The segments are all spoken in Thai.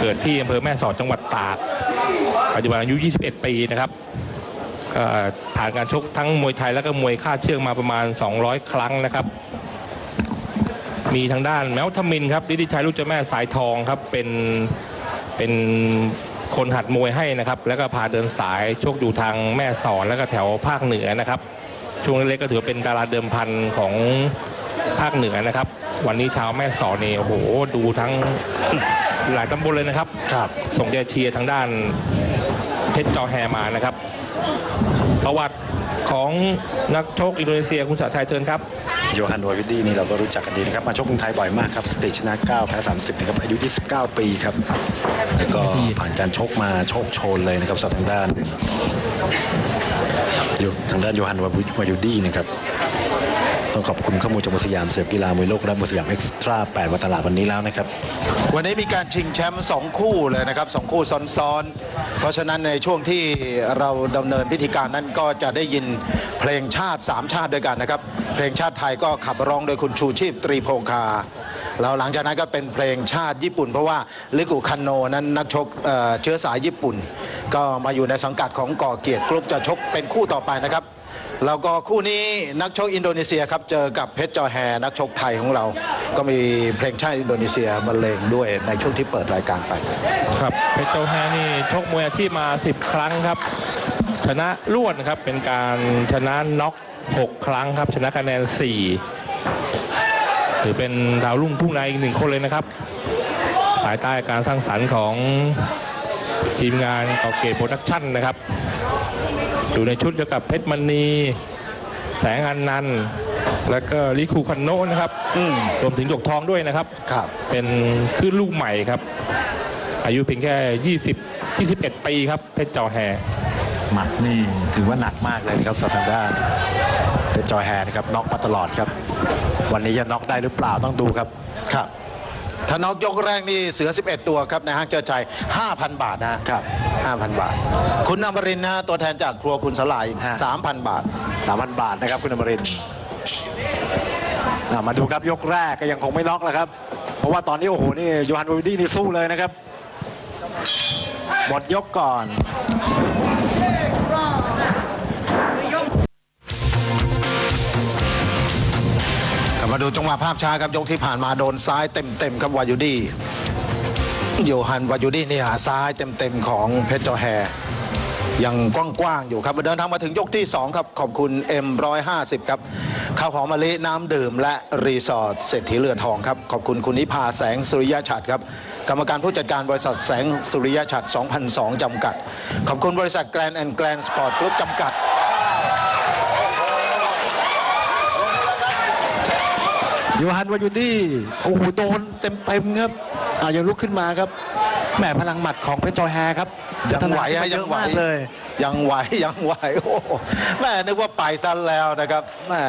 เกิดที่อำเภอแม่สอดจังหวัดตาก ปัจจุบันอายุ 21 ปีนะครับก็ผ่านการชกทั้งมวยไทยแล้วก็มวยค่าเชือกมาประมาณ 200 ครั้งนะครับ มีทางด้านแมวทมินครับดิดิชัยลูกเจ้าแม่สายทองครับเป็นเป็นคนหัดมวยให้นะครับ แล้วก็พาเดินสายชคอยู่ทางแม่สอนแล้วก็แถวภาคเหนือนะครับ ช่วงเล็กก็ถือว่าเป็นดาราเดิมพันของภาคเหนือนะครับ วันนี้ชาวแม่สอนนี่โอ้โหดูทั้ง หลายตำบลเลยนะครับ ครับ ส่งใจเชียร์ทางด้านเพชรจอแฮมานะครับ ประวัติของนักชกอินโดนีเซียคุณสาชัยเชิญครับ โยฮันวาวิดดี้นี่เราก็รู้จักกันดีนะครับ มาชกเมืองไทยบ่อยมากครับ สเตจชนะ 9 แพ้ 30 นะครับ อายุ 29 ปีครับ แล้วก็ผ่านการชกมาโชคโชนเลยนะครับสำหรับทางด้านโยทางด้านโยฮันวาวิดดี้นะครับ ต้องขอบคุณข้อมูลจากมวยสยามเสือกีฬามวยโลกและมวยสยามเอ็กซ์ตร้า8วันตลาดวันนี้แล้วนะครับ วันนี้มีการชิงแชมป์สองคู่เลยนะครับสองคู่ซ้อนๆ เพราะฉะนั้นในช่วงที่เราดำเนินพิธีการนั้นก็จะได้ยินเพลงชาติ 3 ชาติด้วยกันนะครับ เพลงชาติไทยก็ขับร้องโดยคุณชูชีพตรีโพคาแล้วหลังจากนั้นก็เป็นเพลงชาติญี่ปุ่น เพราะว่าลิกุคันโนนั้นนักชกเอ่อเชื้อสายญี่ปุ่น ก็มาอยู่ในสังกัดของก่อเกียรติกรุ๊ปจะชกเป็นคู่ต่อไปนะครับ แล้วก็คู่นี้นักชกอินโดนีเซียครับเจอกับเพชรจอแฮนักชกไทยของเรา ก็มีเพลงชาติอินโดนีเซียบรรเลงด้วยในช่วงที่เปิดรายการไป ครับเพชรโจแฮนี่ชกมวยอาชีพมา 10 ครั้งครับ ชนะรวดนะครับเป็นการชนะน็อก 6 ครั้งครับ ชนะคะแนน 4 ถือเป็นดาวรุ่งพุ่งในอีกหนึ่งคนเลยนะครับภายใต้การสร้างสรรค์ของทีมงานกอเกตโปรดักชั่นนะครับ อยู่ในชุดเดียวกับเพชรมณี แสงอันนันต์แล้วก็ลิคูคันโนะนะครับอืมรวมถึงหยกทองด้วยนะครับ ครับ เป็นคลื่นลูกใหม่ครับ อายุเพียงแค่ 20 21 ปีครับ เพชรเจ้าแฮหมัดนี่ถือว่าหนักมากเลยนะครับสำหรับทางด้านเป็นจอยแฮนะครับน็อกมาตลอดครับ วันนี้จะน็อกได้หรือเปล่าต้องดูครับ ครับ ถ้านอกยกแรกนี่เสือ 11 ตัวครับในห้างเจอชัย5,000 บาทนะครับ5,000 บาท คุณอมรินทร์นะตัวแทนจากครัวคุณสลายอีกฮะ 3,000 บาท 3,000 บาทนะครับคุณอมรินทร์อะมาดูครับยกแรกก็ยังคงไม่น็อกแล้วครับ เพราะว่าตอนนี้โอ้โหนี่โยฮันวูดดี้นี่สู้เลยนะครับ หมดยกก่อน มาดูจังหวะภาพช้าครับยกที่ผ่านมาโดนซ้ายเต็มๆครับวายุดี้โยฮันวายุดี้นี่หาซ้ายเต็มๆของเพชรจอแฮยังกว้างๆอยู่ครับเดินทางมาถึงยกที่ 2 ครับ ขอบคุณ M150 ครับข้าวหอมมะลิน้ำดื่ม และรีสอร์ทเศรษฐีเรือทองครับ ขอบคุณคุณนิพาแสงสุริยะฉัดครับกรรมการผู้จัดการบริษัทแสงสุริยะฉัด2002 จำกัด ขอบคุณบริษัทแกรนแอนด์แกรนสปอร์ตกรุ๊ปจำกัด ยฮันวายูดี้โอ้โหโดนเต็มๆครับอ่ายังลุกขึ้นมาครับแหมพลังหมัดของเพชรจอยแฮครับยังไหวพัฒนาขึ้นมาเยฮะยังอะไหวมากเลยยังไหวยังไหวโอ้โหแม่นึกว่าไปซะแล้วนะครับแม่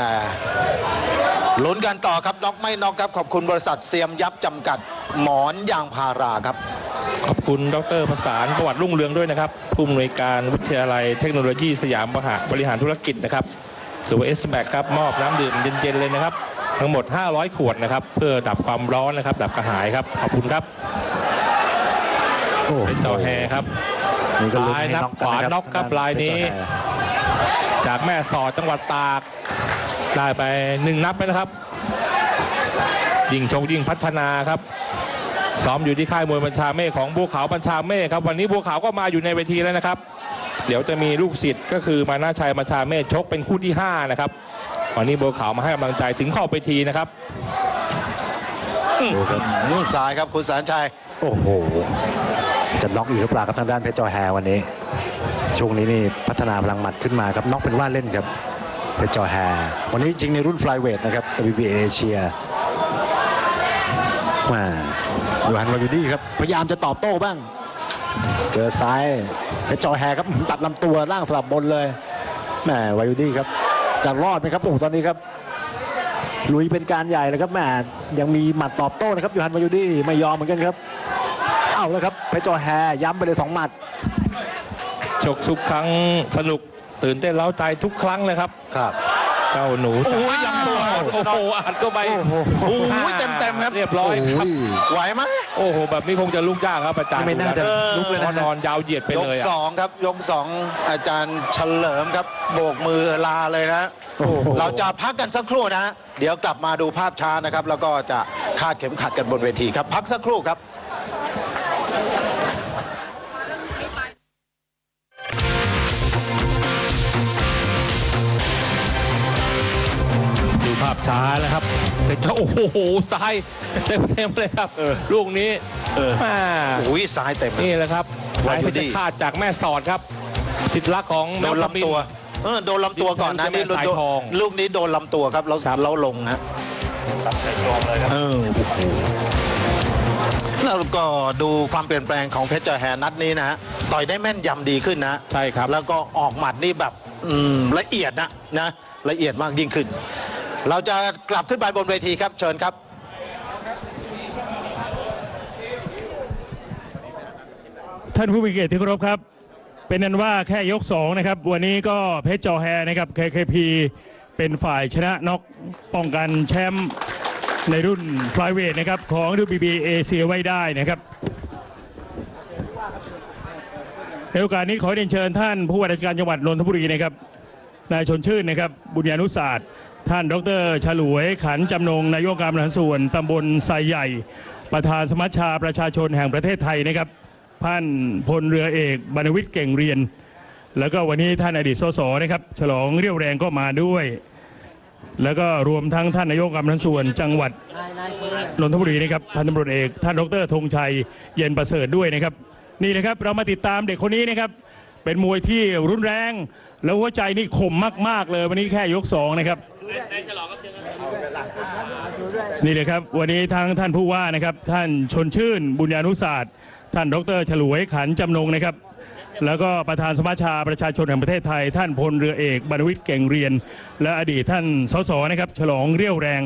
ลุ้นกันต่อครับน็อกไม่น็อกครับ ขอบคุณบริษัทเซียมยับจำกัดหมอนยางพาราครับ ขอบคุณดรประสานประวัติรุ่งเรืองด้วยนะครับผู้อำนวยการวิทยาลัยเทคโนโลยีสยามบริหารธุรกิจนะครับหรือว่าเอสแบครับมอบน้ำดื่มเย็นๆเลยนะครับ ทั้งหมด 500 ขวดนะครับเพื่อดับความร้อนนะครับ ดับกระหายครับขอบคุณครับโอ้โหเป็นเจ้าแฮครับนี่ก็ลุ้นซ้ายให้นับน็อกขวาน็อกครับลายนี้ จากแม่สอดจังหวัดตาก ได้ไปหนึ่งนับไปนะครับ ยิ่งชงยิ่งพัฒนาครับซ้อมอยู่ที่ค่ายมวยบัญชาเมฆของบัวขาวบัญชาเมฆครับวันนี้บัวขาวก็มาอยู่ในเวทีแล้วนะครับ เดี๋ยวจะมีลูกศิษย์ก็คือมานาชัยบัญชาเมฆชกเป็นคู่ที่ 5 นะครับ วันนี้บัวขาวมาให้กำลังใจถึงขอบเวทีนะครับดูครับอืมซ้ายครับคุณสารชัย โอ้โห จะน็อกอีกหรือเปล่าครับทางด้านเพชรจอยแฮวันนี้ ช่วงนี้นี่พัฒนาพลังหมัดขึ้นมาครับน็อกเป็นว่าเล่นครับเพชรจอยแฮวันนี้จริงในรุ่นฟลายเวทนะครับ WBA เอเชียมาดูฮันวายูดี้ครับพยายามจะตอบโต้บ้าง เจอซ้ายเพชรจอยแฮครับอื้อหือตัดลำตัวล่างสลับบนเลยแหมวายูดี้ครับ จะรอดไหมครับโอ้โหตอนนี้ครับลุยเป็นการใหญ่เลยครับแหมยังมีหมัดตอบโต้นะครับยูฮันวายูดี้ไม่ยอมเหมือนกันครับเอาแล้วครับเพชรจอแฮย้ำไปเลยสองหมัดชกทุกครั้งสนุกตื่นเต้นเล้าใจทุกครั้งเลยครับครับ เจ้าหนูโอ้ยลำตัวโอ้โหอัดก็ไปโอ้ยเต็มเต็มๆครับ เรียบร้อยครับ ไหวไหมโอ้โห แบบนี้คงจะลุกยากครับอาจารย์ไม่น่าจะลุกเลยนะนอนยาวเหยียดไปยเลกยสอะองครับยกสองอาจารย์เฉลิมครับ โบกมือลาเลยนะ โอ้โห เราจะพักกันสักครู่นะ เดี๋ยวกลับมาดูภาพช้านะครับ แล้วก็จะคาดเข็มขัดกันบนเวทีครับ พักสักครู่ครับ ภาพช้านะครับแต่เจ้าโอ้โหซ้ายเต็มๆเลยครับลูกนี้แม่โอ้ยซ้ายเต็ม นี่แหละครับสายเพวายุชดีรฆาตจากแม่สอดครับ สิทธิลักษณ์ของโดนแมวกะบิลำตัว เออโดนลำตัวก่อนนะดิฉันจะนี่แม่สายโดนทองลูกนี้โดนลำตัวครับแล้วครับแล้วลงฮะตัดใช้กรอบเลยครับเออแล้วก็ดูความเปลี่ยนแปลงของเพชรเจอแฮนัดนี้นะฮะต่อยได้แม่นยำดีขึ้นนะใช่ครับแล้วก็ออกหมัดนี่แบบอืมละเอียดนะนะละเอียดมากยิ่งขึ้น เราจะกลับขึ้นไปบนเวทีครับเชิญครับ ท่านผู้มีเกียรติที่เคารพครับ เป็นนั้นว่าแค่ยก 2 นะครับ วันนี้ก็เพชรจอแฮนะครับ KKP เป็นฝ่ายชนะน็อกป้องกันแชมป์ในรุ่นฟลายเวทนะครับ ของ WBB เอเชียไว้ได้นะครับในโอกาสนี้ขอเรียนเชิญท่านผู้ว่าราชการจังหวัดนนทบุรีนะครับนายชนชื่นนะครับ บุญญานุศาสตร์ ท่านดรฉลวยขันจำนงนายกการบริหารส่วนตำบลไซใหญ่ ประธานสมัชชาประชาชนแห่งประเทศไทยนะครับท่านพลเรือเอกบรรวิทย์เก่งเรียน แล้วก็วันนี้ท่านอดีตสสนะครับ ฉลองเรี่ยวแรงก็มาด้วย แล้วก็รวมทั้งท่านนายกการบริหารส่วนจังหวัดนนทบุรีนะครับพันตำรวจเอกท่านดรธงชัยเย็นประเสริฐด้วยนะครับ นี่นะครับเรามาติดตามเด็กคนนี้นะครับ เป็นมวยที่รุนแรง แล้วหัวใจนี่คมมาก ๆ เลยวันนี้แค่ยกสองนะครับ นี่เลยครับวันนี้ทั้งท่านผู้ว่านะครับ ท่านชนชื่นบุญญานุศาสตร์ ท่านดรฉลวยขันจำนงนะครับ แล้วก็ประธานสมาชาประชาชนแห่งประเทศไทย ท่านพลเรือเอกบรรวิทย์เก่งเรียน และอดีตท่านสสนะครับ ฉลองเรี่ยวแรง